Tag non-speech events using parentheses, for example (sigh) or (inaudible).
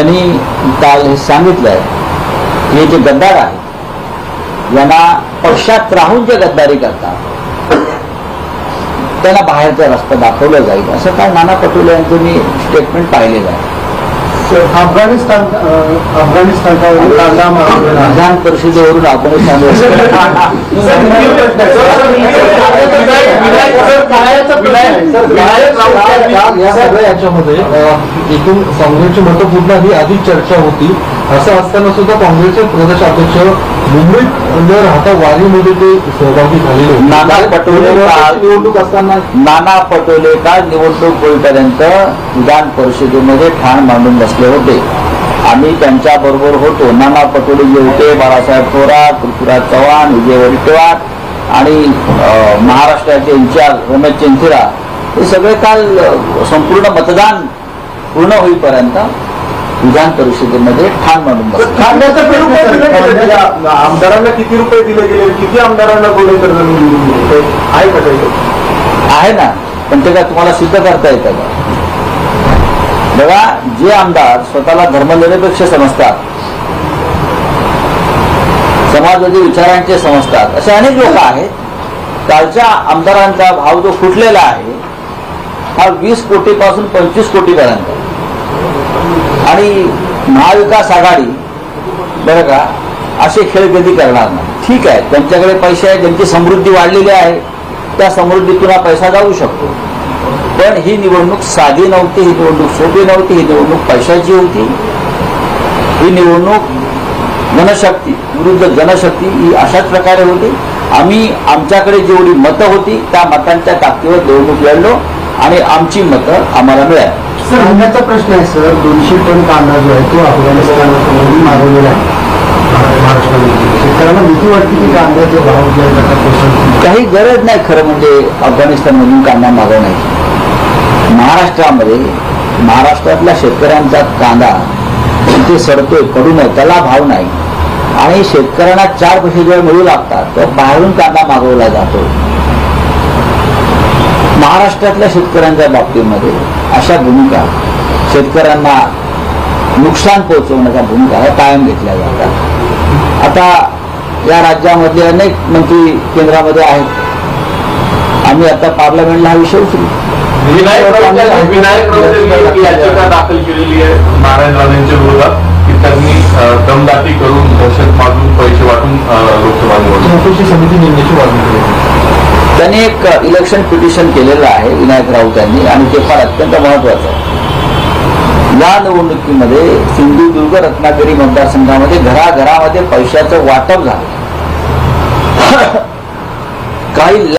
त्यांनी काल हे सांगितलं आहे हे जे गद्दार आहे यांना पक्षात राहून जे गद्दारी करतात त्यांना बाहेरचा रस्ता दाखवला जाईल असं काय नाना पटोले यांचं मी स्टेटमेंट पाहिलेलं आहे अफगाणिस्तान अं, अफगाणिस्तानचा कांदा मागवलेला आहे. विधान परिषदेवरून अफगाणिस्तान (laughs) (laughs) याच्यामध्ये एकूण काँग्रेसची मतं फुटण्याआधी आधी चर्चा होती. असं असताना सुद्धा काँग्रेसचे प्रदेशाध्यक्ष मुंबईत न राहता वारीमध्ये ते सहभागी झालेले. नाना पटोले निवडणूक असताना नाना पटोले काल निवडणूक होईपर्यंत विधान परिषदेमध्ये ठाण मांडून बसले होते. आम्ही त्यांच्या बरोबर होतो. नाना पटोले जे होते बाळासाहेब थोरात पृथ्वीराज चव्हाण विजय वडेट्टीवार आणि महाराष्ट्राचे इन्चार्ज रमेश चेंथिरा हे सगळे काल संपूर्ण मतदान पूर्ण होईपर्यंत विधान परिषदेमध्ये ठाण मांडून आमदारांना किती रुपये दिले गेले? किती आमदारांना गोळे कर्ज? आहे का आहे ना पण ते काय तुम्हाला सिद्ध करता येतं का? बघा जे आमदार स्वतःला धर्मनिरपेक्ष समजतात समाजवादी विचारांचे समजतात असे अनेक लोक आहेत. कालच्या आमदारांचा भाव जो फुटलेला आहे हा वीस कोटीपासून पंचवीस कोटीपर्यंत. आणि महाविकास आघाडी बरं का असे खेळ कधी करणार नाही. ठीक आहे त्यांच्याकडे पैसे आहे त्यांची समृद्धी वाढलेली आहे त्या समृद्धीतून हा पैसा जाऊ शकतो. पण ही निवडणूक साधी नव्हती ही निवडणूक सोपी नव्हती ही निवडणूक पैशाची होती. ही निवडणूक जनशक्ती विरुद्ध जनशक्ती ही अशाच प्रकारे होती. आम्ही आमच्याकडे जेवढी मतं होती त्या मतांच्या ताकदीवर निवडणूक लढलो. आणि आमची मतं आम्हाला मिळाली. सर कांद्याचा प्रश्न आहे सर. दोनशे टन कांदा जो आहे तो अफगाणिस्तानातून मागवलेला आहे. शेतकऱ्यांना भीती वाटते की कांद्याचे भाव जे आहेत. काही गरज नाही खरं म्हणजे अफगाणिस्तानमधून कांदा मागवण्याची महाराष्ट्रामध्ये महाराष्ट्रातल्या शेतकऱ्यांचा कांदा तिथे सडतोय पडून त्याला भाव नाही. आणि शेतकऱ्यांना चार पैसे जेव्हा मिळू लागतात तर बाहेरून कांदा मागवला जातो. महाराष्ट्रातल्या शेतकऱ्यांच्या बाबतीमध्ये अशा भूमिका शेतकऱ्यांना नुकसान पोहोचवण्याच्या भूमिका ह्या कायम घेतल्या जातात. आता या राज्यामधले अनेक मंत्री केंद्रामध्ये आहेत. आम्ही आता पार्लमेंटला हा विषय उचलू. दाखल केलेली आहे नारायण राणेंच्या विरोधात की त्यांनी अं, दमदाटी करून दहशत मागून पैसे वाटून लोकसभा निवडणूक चौकशी समिती नेमण्याची मागणी केली. त्यांनी एक इलेक्शन पिटिशन केलेलं आहे विनायक राऊत यांनी आणि ते फार अत्यंत महत्वाचं आहे. या निवडणुकीमध्ये सिंधुदुर्ग रत्नागिरी मतदारसंघामध्ये घराघरामध्ये पैशाचं वाटप झालं. (coughs) काही